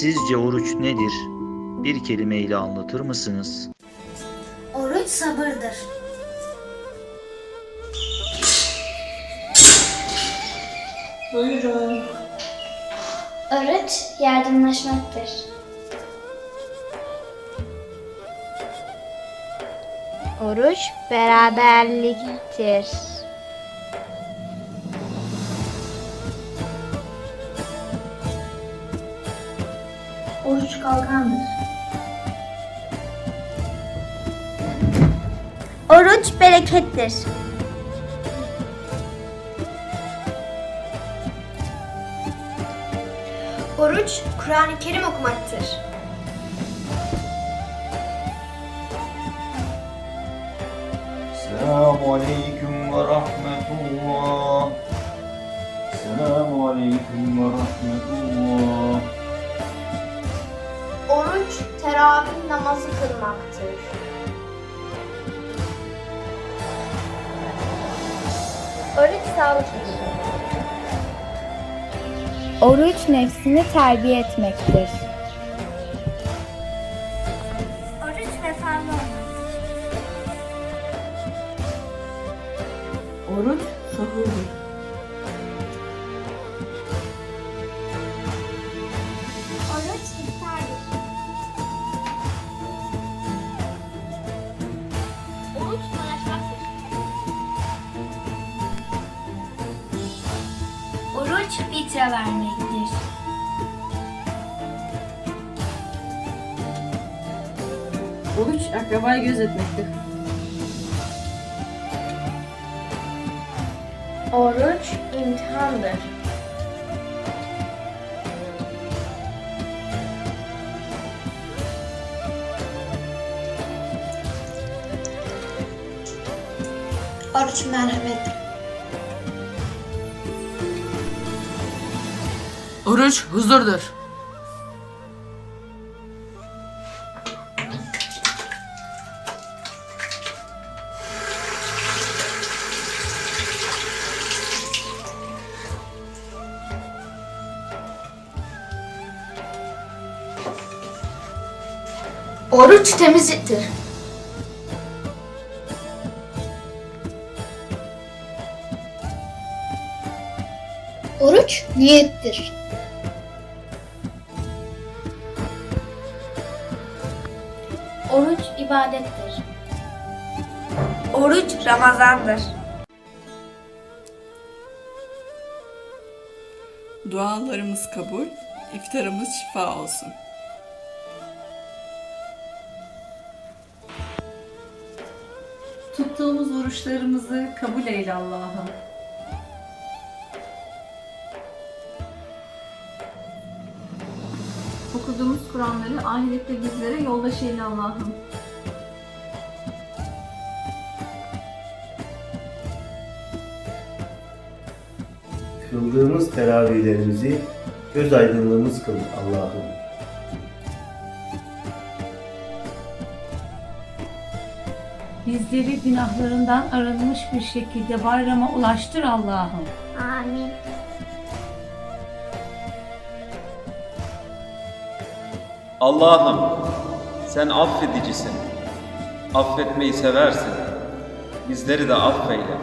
Sizce oruç nedir? Bir kelimeyle anlatır mısınız? Oruç sabırdır. Buyurun. Oruç yardımlaşmaktır. Oruç beraberliktir. Oruç kalkandır. Oruç berekettir. Oruç Kur'an-ı Kerim okumaktır. Selamun Aleyküm ve Rahmetullah. Selamun Aleyküm ve Rahmetullah. Teravih namazı kılmaktır. Oruç sağlıktır. Oruç nefsini terbiye etmektir. Oruç vefalı Oruç sahurdur. Oruç fitre vermektir. Oruç akrabayı gözetmektir. Oruç imtihandır. Oruç merhamet. Oruç huzurdur. Oruç temizliktir. Oruç niyettir. Oruç ibadettir. Oruç Ramazandır. Dualarımız kabul, iftarımız şifa olsun. Tuttuğumuz oruçlarımızı kabul eyle Allah'ım. Okuduğumuz Kur'anları ahirette bizlere yoldaş eyle Allah'ım. Kıldığımız teravihlerimizi göz aydınlığımız kıl Allah'ım. Bizleri günahlarından arınmış bir şekilde bayrama ulaştır Allah'ım. Amin. Allah'ım sen affedicisin. Affetmeyi seversin. Bizleri de affeyle.